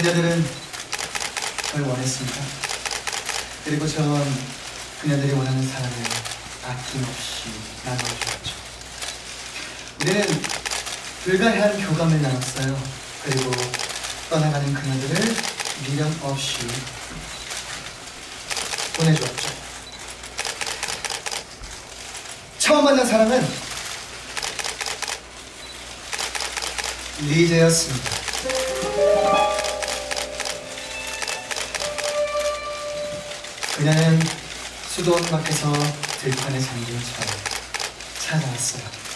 그녀들은 절 원했습니다. 그리고 전 그녀들이 원하는 사랑을 아낌없이 나눠주었죠. 우리는 불가해한 교감을 나눴어요. 그리고 떠나가는 그녀들을 미련 없이 보내주었죠. 처음 만난 사람은 리제였습니다. 그녀는 수도원 밖에서 들판에 잠긴 저를 찾아왔어요.